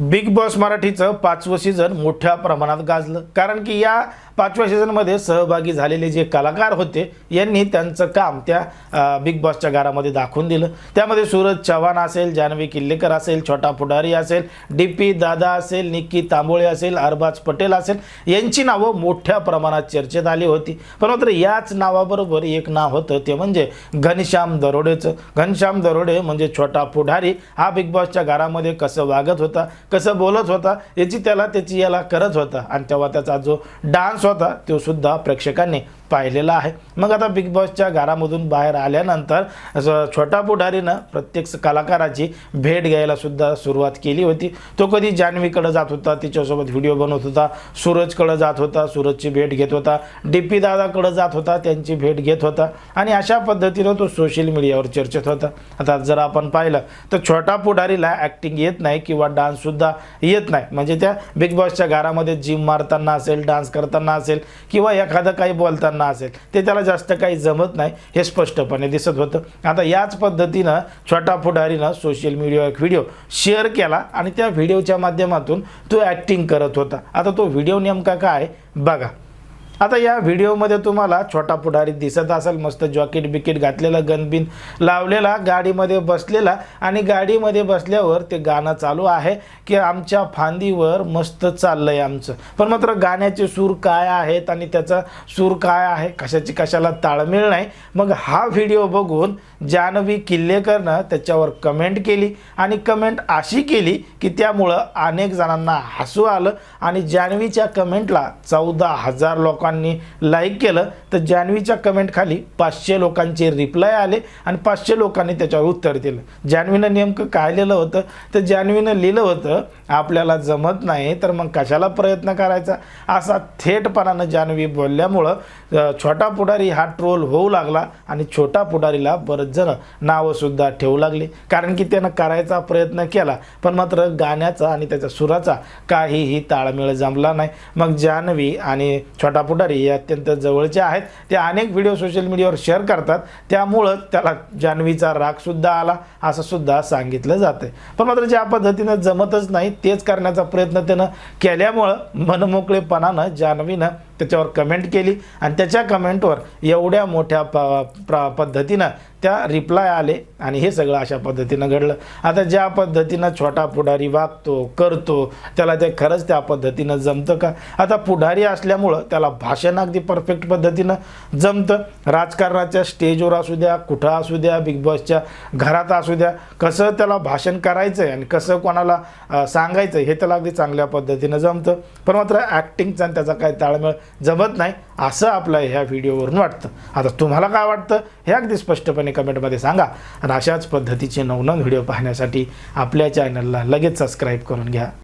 Big boss मराठीचं पाचवं season मोठ्या प्रमाणात गाजलं. कारण की या पाचव्या सीझनमध्ये सहभागी झालेले जे कलाकार होते यांनी त्यांचं काम त्या बिग बॉसच्या घरामध्ये दाखवून दिलं. त्यामध्ये सूरज चव्हाण असेल जान्हवी किल्लेकर असेल छोटा पुढारी असेल डी पी दादा असेल निक्की तांबोळे असेल अरबाज पटेल असेल यांची नावं मोठ्या प्रमाणात चर्चेत आली होती. पण मात्र याच नावाबरोबर एक नाव होतं ते म्हणजे घनश्याम दरोडेचं. घनश्याम दरोडे म्हणजे छोटा पुढारी हा बिग बॉसच्या घरामध्ये कसं वागत होता कसं बोलत होता याची त्याला त्याची याला करत होता. आणि तेव्हा त्याचा जो डान्स होता तो सुद्धा प्रेक्षकांनी पाहिलेला आहे. मग आता बिग बॉसच्या घरामधून बाहेर आल्यानंतर असं छोटा पुढारीनं प्रत्येक कलाकाराची भेट घ्यायला सुद्धा सुरुवात केली होती. तो कधी जान्हवीकडं जात होता तिच्यासोबत व्हिडिओ बनवत होता सूरजकडं जात होता सूरजची भेट घेत होता डी पी दादाकडं जात होता त्यांची भेट घेत होता आणि अशा पद्धतीनं तो सोशल मीडियावर चर्चेत होता. आता जर आपण पाहिलं तर छोटा पुढारीला ॲक्टिंग येत नाही किंवा डान्ससुद्धा येत नाही. म्हणजे त्या बिग बॉसच्या घरामध्ये जिम मारताना असेल डान्स करताना असेल किंवा एखादं काही बोलताना असेल. ते त्याला जास्त काही जमत नाही हे स्पष्टपणे दिसत होतं. आता याच पद्धतीनं छोटा पुढारीनं सोशल मीडियावर एक व्हिडिओ शेअर केला आणि त्या व्हिडिओच्या माध्यमातून तो ॲक्टिंग करत होता. आता तो व्हिडिओ नेमका काय? बघा. आता या व्हिडिओमध्ये तुम्हाला छोटा पुढारी दिसत असेल मस्त जॉकेट बिकेट घातलेला गनबिन लावलेला गाडीमध्ये बसलेला आणि गाडीमध्ये बसल्यावर ते गाणं चालू आहे की आमच्या फांदीवर मस्त चाललं आहे आमचं. पण मात्र गाण्याचे सूर काय आहेत आणि त्याचा सूर काय आहे कशाची कशाला ताळमेळ नाही मग हा व्हिडिओ बघून जान्हवी किल्लेकरनं त्याच्यावर कमेंट केली आणि कमेंट अशी केली की त्यामुळं अनेक जणांना हसू आलं आणि जान्हवीच्या कमेंटला चौदा हजार लोकांनी लाईक केलं तर जान्हवीच्या कमेंटखाली पाचशे लोकांचे रिप्लाय आले आणि पाचशे लोकांनी त्याच्यावर उत्तर दिलं. जान्हवीनं नेमकं काय लिहिलं होतं? तर जान्हवीनं लिहिलं होतं आपल्याला जमत नाही तर मग कशाला प्रयत्न करायचा? असा थेटपणानं जान्हवी बोलल्यामुळं छोटा पुढारी हा ट्रोल होऊ लागला आणि छोटा पुढारीला बरेच जण नावंसुद्धा ठेवू लागली. कारण की त्यानं करायचा प्रयत्न केला पण मात्र गाण्याचा आणि त्याच्या सुराचा काहीही ताळमेळ जमला नाही. मग जान्हवी आणि छोटा पुढारी हे अत्यंत जवळचे आहेत. ते अनेक व्हिडिओ सोशल मीडियावर शेअर करतात. त्यामुळं त्याला जान्हवीचा रागसुद्धा आला. असं सुद्धा सांगितलं जातं पण मात्र ज्या पद्धतीनं जमतच नाही तेच करण्याचा प्रयत्न त्यानं केल्यामुळं मनमोकळेपणानं जान्हवीनं त्याच्यावर कमेंट केली आणि त्याच्या कमेंटवर एवढ्या मोठ्या प प्र पद्धतीनं त्या रिप्लाय आले आणि हे सगळं अशा पद्धतीनं घडलं. आता ज्या पद्धतीनं छोटा पुढारी वागतो करतो त्याला ते खरंच त्या पद्धतीनं जमतं का? आता पुढारी असल्यामुळं त्याला भाषण अगदी परफेक्ट पद्धतीनं जमतं. राजकारणाच्या स्टेजवर असू द्या कुठं असू द्या बिग बॉसच्या घरात असू द्या कसं त्याला भाषण करायचं आहे आणि कसं कोणाला सांगायचं हे त्याला अगदी चांगल्या पद्धतीनं जमतं. पण मात्र ॲक्टिंगचा आणि त्याचा काय ताळमेळ जमत नाही असं आपलं ह्या व्हिडिओवरून वाटतं. आता तुम्हाला काय वाटतं? हे अगदी स्पष्टपणे कमेंटमध्ये सांगा. आणि अशाच पद्धतीचे नवनव व्हिडिओ पाहण्यासाठी आपल्या चॅनलला लगेच सबस्क्राईब करून घ्या.